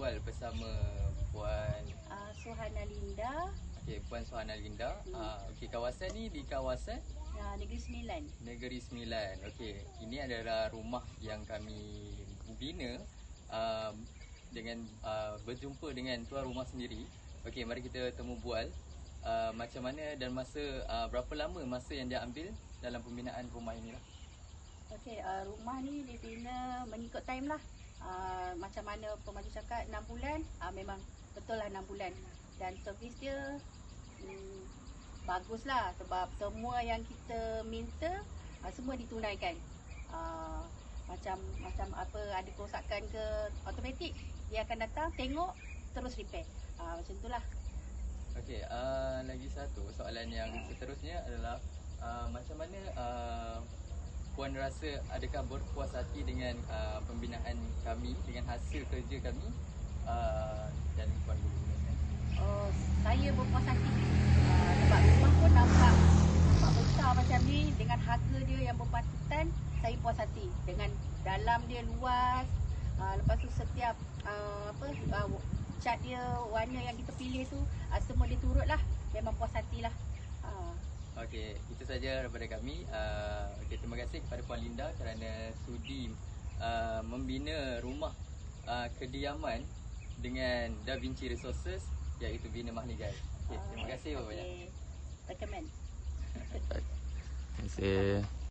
berbual bersama Puan Uh, Suhana Linda, okey Puan Suhana Linda. Hmm. Uh, okey kawasan ni di kawasan uh, Negeri Sembilan. Negeri Sembilan. Okey, ini adalah rumah yang kami bina uh, dengan uh, berjumpa dengan tuan rumah sendiri. Okey, mari kita temu bual uh, macam mana dan masa uh, berapa lama masa yang dia ambil dalam pembinaan rumah ini lah. Okey, uh, rumah ni dibina mengikut time lah. Uh, macam mana pemaju cakap 6 bulan, uh, memang betul lah 6 bulan. Dan servis dia hmm, bagus lah sebab semua yang kita minta uh, semua ditunaikan. Uh, macam macam apa ada kerosakan ke automatik dia akan datang tengok terus repair. Uh, macam itulah. Okey, uh, lagi satu soalan yang seterusnya adalah uh, macam mana uh, puan rasa adakah berpuas hati dengan uh, pembinaan kami dengan hasil kerja kami uh, dan puan berguna Oh, saya berpuas hati. Uh, sebab rumah pun nampak nampak besar macam ni dengan harga dia yang berpatutan saya puas hati. Dengan dalam dia luas uh, lepas tu setiap uh, apa uh, cat dia warna yang kita pilih tu uh, semua dia turut lah memang puas hati lah uh, Okey, itu saja daripada kami. Uh, terima kasih kepada Puan Linda kerana sudi uh, membina rumah uh, kediaman dengan Da Vinci Resources iaitu Bina Mahligai. Okay, terima kasih banyak. okay. recommend Terima kasih.